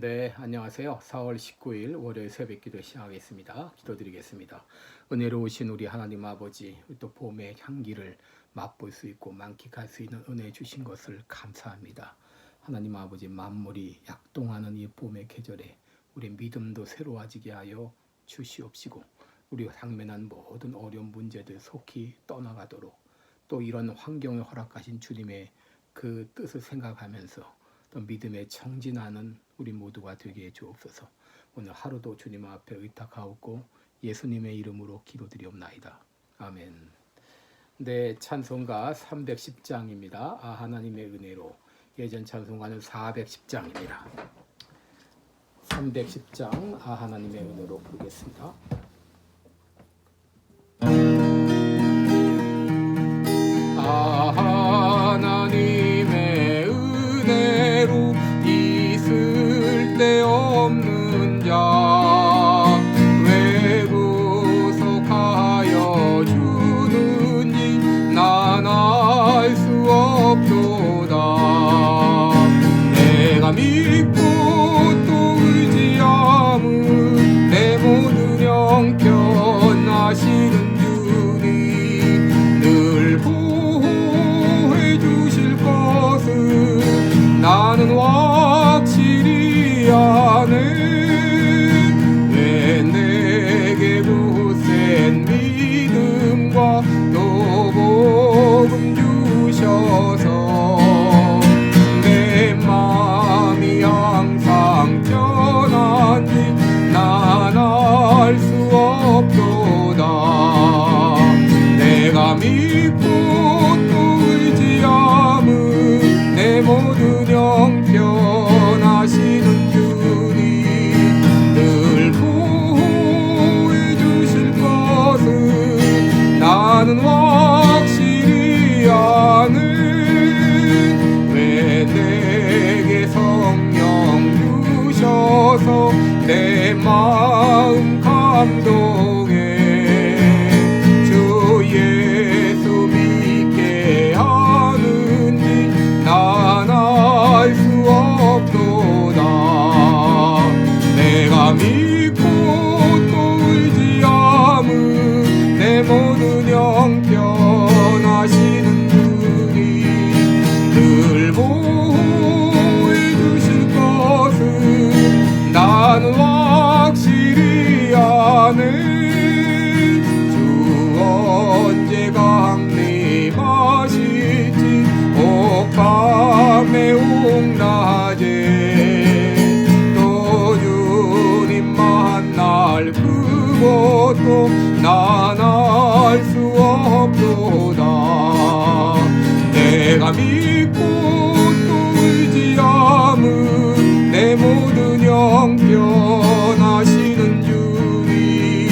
네, 안녕하세요. 4월 19일 월요일 새벽 기도 시작하겠습니다. 기도드리겠습니다. 은혜로우신 우리 하나님 아버지, 또 봄의 향기를 맛볼 수 있고 만끽할 수 있는 은혜 주신 것을 감사합니다. 하나님 아버지 만물이 약동하는 이 봄의 계절에 우리 믿음도 새로워지게 하여 주시옵시고 우리 당면한 모든 어려운 문제들 속히 떠나가도록 또 이런 환경을 허락하신 주님의 그 뜻을 생각하면서 또 믿음에 청진하는 우리 모두가 되게 해 주옵소서. 오늘 하루도 주님 앞에 의탁하옵고 예수님의 이름으로 기도드리옵나이다. 아멘. 네, 찬송가 310장입니다. 아 하나님의 은혜로 예전 찬송가는 410장입니다. 310장 아 하나님의 은혜로 부르겠습니다. 믿고 또 의지함은 내 모든 형편하시는 주님 늘 보호해 주실 것은 나는 확실히 아네 왜 내게 성령 주셔서 내 마음 감동 형편하시는 주님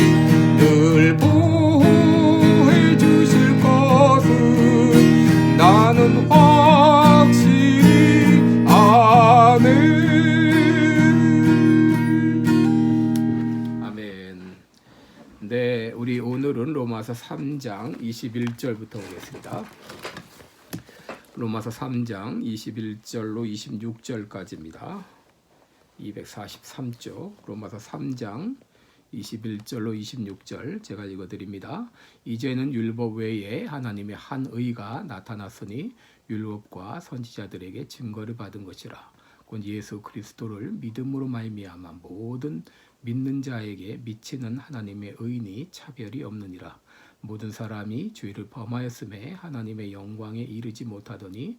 늘 보호해 주실 것은 나는 확실히 아멘 아멘 네, 우리 오늘은 로마서 3장 21절부터 보겠습니다. 로마서 3장 21절로 26절까지입니다. 243쪽 로마서 3장 21절로 26절 제가 읽어드립니다. 이제는 율법 외에 하나님의 한 의가 나타났으니 율법과 선지자들에게 증거를 받은 것이라. 곧 예수 그리스도를 믿음으로 말미암아 모든 믿는 자에게 미치는 하나님의 의인이 차별이 없느니라. 모든 사람이 죄를 범하였음에 하나님의 영광에 이르지 못하더니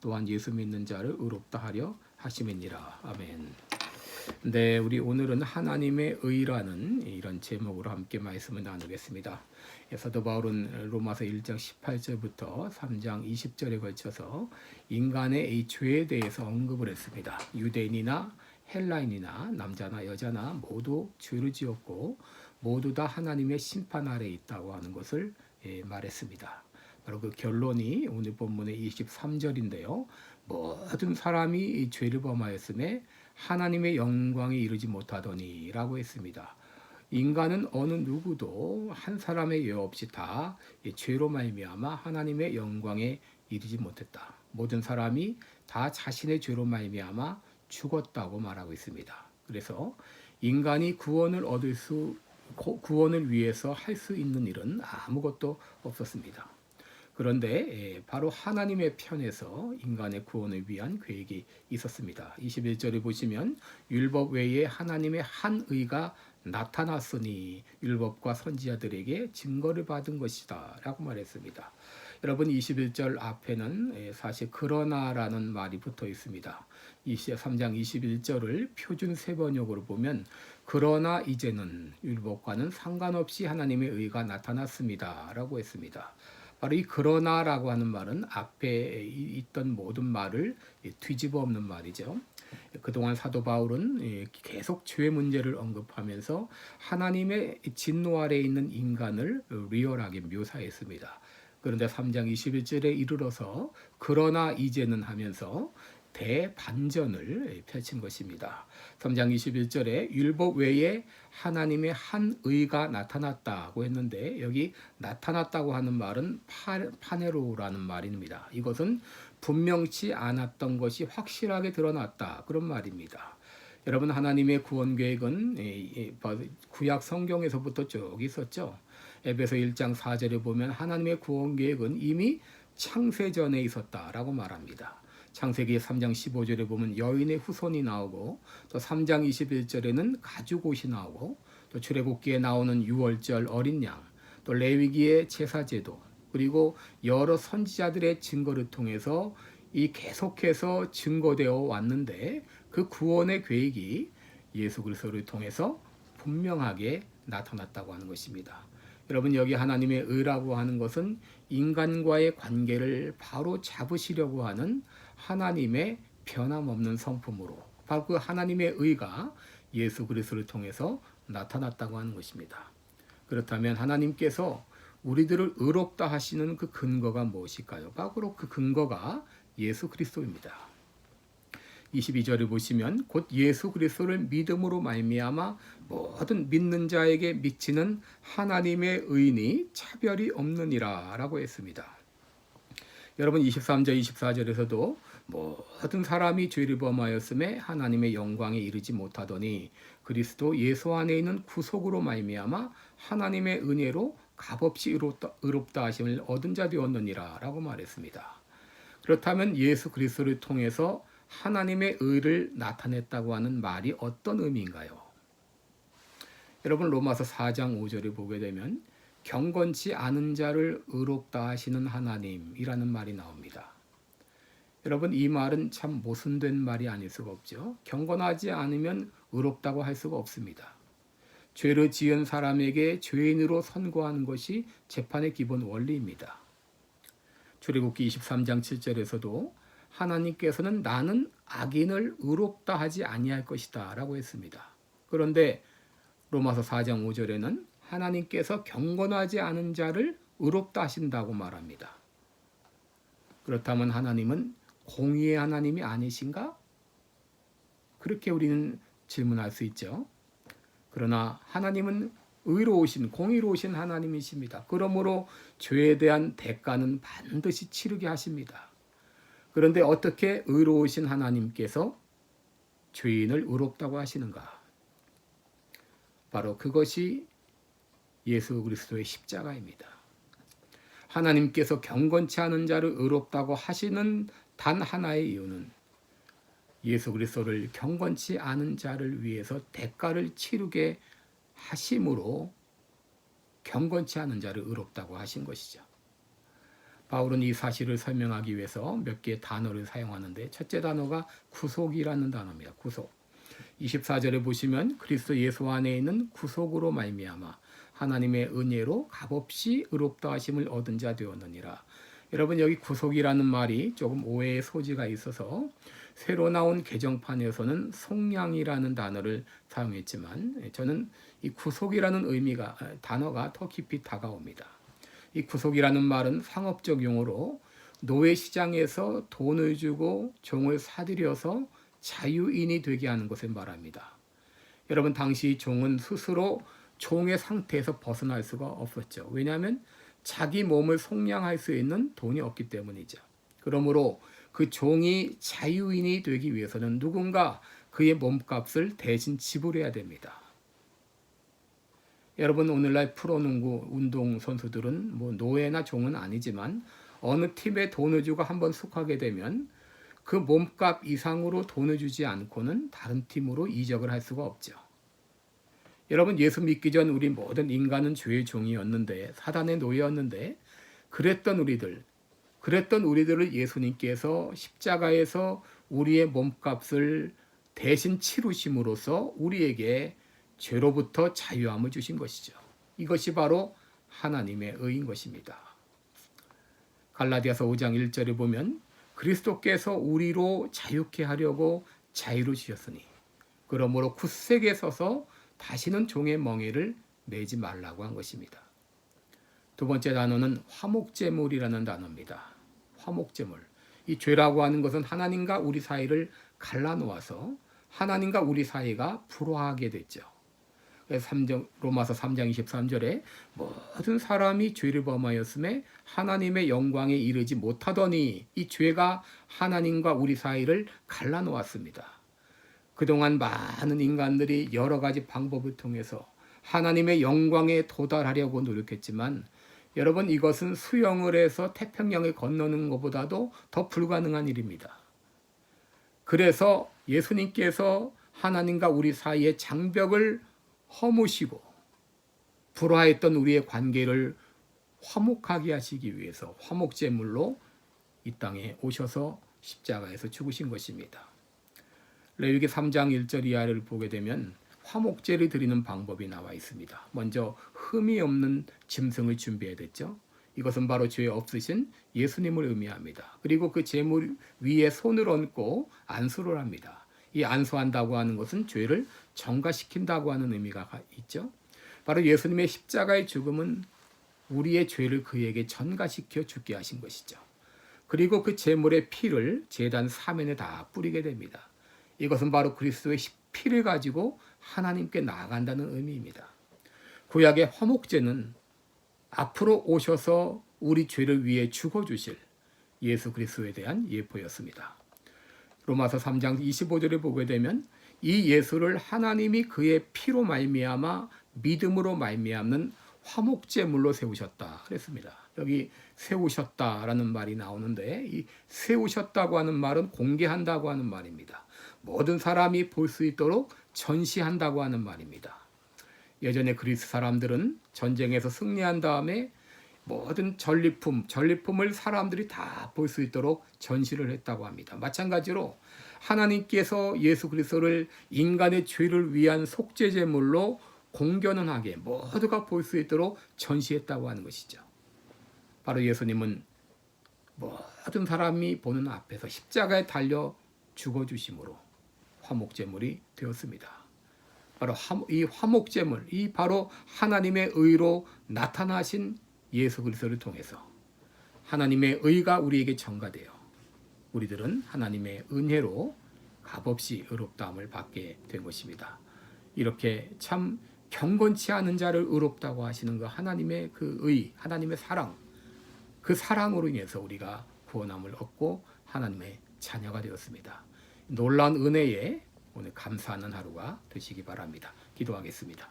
또한 예수 믿는 자를 의롭다 하려 하심이니라 아멘. 네, 우리 오늘은 하나님의 의라는 이런 제목으로 함께 말씀을 나누겠습니다. 사도 바울은 로마서 1장 18절부터 3장 20절에 걸쳐서 인간의 이 죄에 대해서 언급을 했습니다. 유대인이나 헬라인이나 남자나 여자나 모두 죄를 지었고 모두 다 하나님의 심판 아래 있다고 하는 것을 예, 말했습니다. 바로 그 결론이 오늘 본문의 23절인데요. 모든 사람이 이 죄를 범하였음에 하나님의 영광에 이르지 못하더니라고 했습니다. 인간은 어느 누구도 한 사람의 예 없이 다이 죄로 말미암아 하나님의 영광에 이르지 못했다. 모든 사람이 다 자신의 죄로 말미암아 죽었다고 말하고 있습니다. 그래서 인간이 구원을 얻을 수 고- 구원을 위해서 할 수 있는 일은 아무것도 없었습니다. 그런데 예, 바로 하나님의 편에서 인간의 구원을 위한 계획이 있었습니다. 21절에 보시면 율법 외에 하나님의 한 의가 나타났으니 율법과 선지자들에게 증거를 받은 것이다 라고 말했습니다. 여러분 21절 앞에는 예, 사실 그러나라는 말이 붙어 있습니다. 3장 21절을 표준 세번역으로 보면 그러나 이제는 율법과는 상관없이 하나님의 의가 나타났습니다 라고 했습니다. 바로 이 그러나라고 하는 말은 앞에 이- 있던 모든 말을 뒤집어 엎는 말이죠. 그동안 사도 바울은 예, 계속 죄 문제를 언급하면서 하나님의 진노 아래 있는 인간을 리얼하게 묘사했습니다. 그런데 3장 21절에 이르러서 그러나 이제는 하면서 대반전을 펼친 것입니다. 3장 21절에 율법 외에 하나님의 한 의가 나타났다고 했는데 여기 나타났다고 하는 말은 파, 파네로라는 말입니다. 이것은 분명치 않았던 것이 확실하게 드러났다 그런 말입니다. 여러분 하나님의 구원 계획은 예, 예, 구약 성경에서부터 쭉 있었죠. 에베소 1장 4절에 보면 하나님의 구원 계획은 이미 창세 전에 있었다라고 말합니다. 창세기 3장 15절에 보면 여인의 후손이 나오고 또 3장 21절에는 가죽옷이 나오고 또 출애굽기에 나오는 유월절 어린 양, 또 레위기의 제사 제도 그리고 여러 선지자들의 증거를 통해서 이 계속해서 증거되어 왔는데 그 구원의 계획이 예수 그리스도를 통해서 분명하게 나타났다고 하는 것입니다. 여러분 여기 하나님의 의라고 하는 것은 인간과의 관계를 바로 잡으시려고 하는 하나님의 변함없는 성품으로 바로 그 하나님의 의가 예수 그리스도를 통해서 나타났다고 하는 것입니다. 그렇다면 하나님께서 우리들을 의롭다 하시는 그 근거가 무엇일까요? 바로 그 근거가 예수 그리스도입니다. 22절을 보시면 곧 예수 그리스도를 믿음으로 말미암아 모든 믿는 자에게 미치는 하나님의 의인이 차별이 없느니라라고 했습니다. 여러분 23절 24절에서도 모든 사람이 죄를 범하였음에 하나님의 영광에 이르지 못하더니 그리스도 예수 안에 있는 구속으로 말미암아 하나님의 은혜로 값없이 의롭다, 의롭다 하심을 얻은 자 되었느니라라고 말했습니다. 그렇다면 예수 그리스도를 통해서 하나님의 의를 나타냈다고 하는 말이 어떤 의미인가요? 여러분 로마서 4장 5절을 보게 되면 경건치 않은 자를 의롭다 하시는 하나님이라는 말이 나옵니다. 여러분 이 말은 참 모순된 말이 아닐 수가 없죠. 경건하지 않으면 의롭다고 할 수가 없습니다. 죄를 지은 사람에게 죄인으로 선고하는 것이 재판의 기본 원리입니다. 출애굽기 23장 7절에서도 하나님께서는 나는 악인을 의롭다 하지 아니할 것이다라고 했습니다. 그런데 로마서 4장 5절에는 하나님께서 경건하지 않은 자를 의롭다 하신다고 말합니다. 그렇다면 하나님은 공의의 하나님이 아니신가? 그렇게 우리는 질문할 수 있죠. 그러나 하나님은 의로우신 공의로우신 하나님이십니다. 그러므로 죄에 대한 대가는 반드시 치르게 하십니다. 그런데 어떻게 의로우신 하나님께서 죄인을 의롭다고 하시는가? 바로 그것이 예수 그리스도의 십자가입니다. 하나님께서 경건치 않은 자를 의롭다고 하시는 단 하나의 이유는 예수 그리스도를 경건치 않은 자를 위해서 대가를 치르게 하심으로 경건치 않은 자를 의롭다고 하신 것이죠. 바울은 이 사실을 설명하기 위해서 몇 개의 단어를 사용하는데 첫째 단어가 구속이라는 단어입니다. 구속. 24절에 보시면 그리스도 예수 안에 있는 구속으로 말미암아 하나님의 은혜로 값없이 의롭다 하심을 얻은 자 되었느니라. 여러분 여기 구속이라는 말이 조금 오해의 소지가 있어서 새로 나온 개정판에서는 속량이라는 단어를 사용했지만 예, 저는 이 구속이라는 의미가 아, 단어가 더 깊이 다가옵니다. 이 구속이라는 말은 상업적 용어로 노예 시장에서 돈을 주고 종을 사들여서 자유인이 되게 하는 것을 말합니다. 여러분 당시 종은 스스로 종의 상태에서 벗어날 수가 없었죠. 왜냐하면 자기 몸을 속량할 수 있는 돈이 없기 때문이죠. 그러므로 그 종이 자유인이 되기 위해서는 누군가 그의 몸값을 대신 지불해야 됩니다. 여러분 오늘날 프로농구 운동 선수들은 뭐 노예나 종은 아니지만 어느 팀에 돈을 주고 한번 속하게 되면 그 몸값 이상으로 돈을 주지 않고는 다른 팀으로 이적을 할 수가 없죠. 여러분 예수 믿기 전 우리 모든 인간은 죄의 종이었는데 사단의 노예였는데 그랬던 우리들 그랬던 우리들을 예수님께서 십자가에서 우리의 몸값을 대신 치루심으로써 우리에게 죄로부터 자유함을 주신 것이죠. 이것이 바로 하나님의 의인 것입니다. 갈라디아서 5장 1절에 보면 그리스도께서 우리로 자유케 하려고 자유를 주셨으니 그러므로 굳세게 서서 다시는 종의 멍에를 내지 말라고 한 것입니다. 두 번째 단어는 화목제물이라는 단어입니다. 화목제물. 이 죄라고 하는 것은 하나님과 우리 사이를 갈라놓아서 하나님과 우리 사이가 불화하게 됐죠. 3장, 로마서 3장 23절에 모든 사람이 죄를 범하였음에 하나님의 영광에 이르지 못하더니 이 죄가 하나님과 우리 사이를 갈라놓았습니다. 그동안 많은 인간들이 여러 가지 방법을 통해서 하나님의 영광에 도달하려고 노력했지만 여러분 이것은 수영을 해서 태평양을 건너는 것보다도 더 불가능한 일입니다. 그래서 예수님께서 하나님과 우리 사이의 장벽을 허무시고 불화했던 우리의 관계를 화목하게 하시기 위해서 화목제물로 이 땅에 오셔서 십자가에서 죽으신 것입니다. 레위기 3장 1절 이하를 보게 되면 화목제를 드리는 방법이 나와 있습니다. 먼저 흠이 없는 짐승을 준비해야 됐죠. 이것은 바로 죄 없으신 예수님을 의미합니다. 그리고 그 제물 위에 손을 얹고 안수를 합니다. 이 안수한다고 하는 것은 죄를 정가시킨다고 하는 의미가 있죠. 바로 예수님의 십자가의 죽음은 우리의 죄를 그에게 전가시켜 죽게 하신 것이죠. 그리고 그 제물의 피를 제단 사면에 다 뿌리게 됩니다. 이것은 바로 그리스도의 피를 가지고 하나님께 나아간다는 의미입니다. 구약의 화목제는 앞으로 오셔서 우리 죄를 위해 죽어 주실 예수 그리스도에 대한 예포였습니다. 로마서 3장 25절에 보게 되면 이 예수를 하나님이 그의 피로 말미암아 믿음으로 말미암는 화목제물로 세우셨다 그랬습니다. 여기 세우셨다라는 말이 나오는데 이 세우셨다고 하는 말은 공개한다고 하는 말입니다. 모든 사람이 볼 수 있도록 전시한다고 하는 말입니다. 예전에 그리스 사람들은 전쟁에서 승리한 다음에 모든 전리품, 전리품을 사람들이 다 볼 수 있도록 전시를 했다고 합니다. 마찬가지로 하나님께서 예수 그리스도를 인간의 죄를 위한 속죄 제물로 공견하게 모두가 볼 수 있도록 전시했다고 하는 것이죠. 바로 예수님은 모든 사람이 보는 앞에서 십자가에 달려 죽어 주심으로 화목제물이 되었습니다. 바로 이 화목제물, 이 바로 하나님의 의로 나타나신 예수 그리스도를 통해서 하나님의 의가 우리에게 전가되어 우리들은 하나님의 은혜로 값없이 의롭다함을 받게 된 것입니다. 이렇게 참 경건치 않은 자를 의롭다고 하시는 그 하나님의 그 의, 하나님의 사랑, 그 사랑으로 인해서 우리가 구원함을 얻고 하나님의 자녀가 되었습니다. 놀라운 은혜에 오늘 감사하는 하루가 되시기 바랍니다. 기도하겠습니다.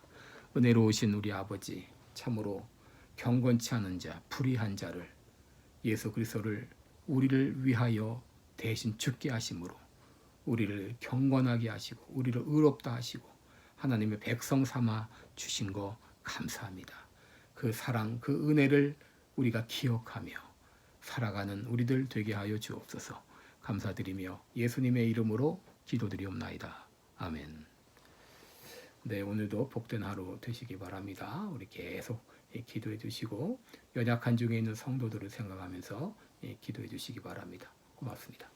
은혜로우신 우리 아버지, 참으로 경건치 않은 자, 불의한 자를 예수 그리스도를 우리를 위하여 대신 죽게 하심으로 우리를 경건하게 하시고 우리를 의롭다 하시고 하나님의 백성 삼아 주신 거 감사합니다. 그 사랑, 그 은혜를 우리가 기억하며 살아가는 우리들 되게 하여 주옵소서. 감사드리며 예수님의 이름으로 기도드리옵나이다. 아멘. 네, 오늘도 복된 하루 되시기 바랍니다. 우리 계속 기도해 주시고 연약한 중에 있는 성도들을 생각하면서 기도해 주시기 바랍니다. 고맙습니다.